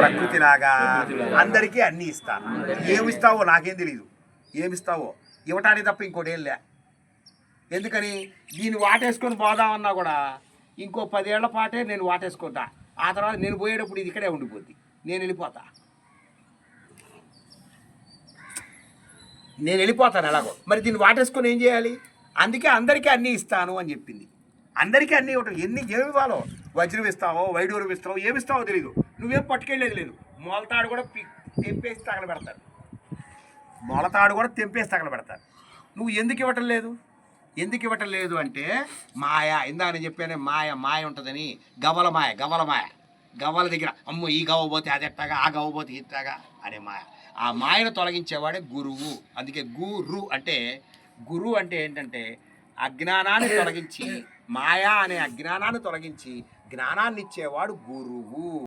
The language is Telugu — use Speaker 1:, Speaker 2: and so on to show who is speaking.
Speaker 1: ప్రకృతిలాగా అందరికీ అన్నీ ఇస్తాను ఏమిస్తావో నాకేం తెలియదు ఏమిస్తావో? ఇవ్వటానికి తప్ప ఇంకోటి ఏం లే. ఎందుకని? దీన్ని వాటేసుకొని పోదామన్నా కూడా ఇంకో పదేళ్ళ పాటే నేను వాటేసుకుంటా. ఆ తర్వాత నేను పోయేటప్పుడు ఇది ఇక్కడే ఉండిపోద్ది. నేను వెళ్ళిపోతా. నేను వెళ్ళిపోతాను ఎలాగో. మరి దీన్ని వాటేసుకొని ఏం చేయాలి? అందుకే అందరికీ అన్నీ ఇస్తాను అని చెప్పింది. అందరికీ అన్నీ ఇవ్వటం. ఎన్ని ఏమి ఇవ్వాలో వజ్రం ఇస్తావో వైడూరం ఇస్తావో ఏమి ఇస్తావో తెలియదు నువ్వేం పట్టుకెళ్ళేది లేదు. మొలతాడు కూడా పి- తెంపేసి తగలబెడతారు మొలతాడు కూడా తెంపేసి తగలబెడతారు నువ్వు ఎందుకు ఇవ్వటం లేదు? ఎందుకు ఇవ్వటం లేదు అంటే మాయ ఇందా నేను చెప్పానే మాయ మాయ ఉంటుందని. గవల మాయ గవల మాయ. గవ్వల దగ్గర అమ్మో ఈ గవ్వ పోతే అది ఎట్టాగా ఆ గవ్వ పోతే ఇట్టాగా అనే మాయ. ఆ మాయను తొలగించేవాడే గురువు. అందుకే గురు అంటే గురువు అంటే ఏంటంటే అజ్ఞానాన్ని తొలగించి మాయా అనే అజ్ఞానాన్ని తొలగించి జ్ఞానాన్ని ఇచ్చేవాడు గురువు.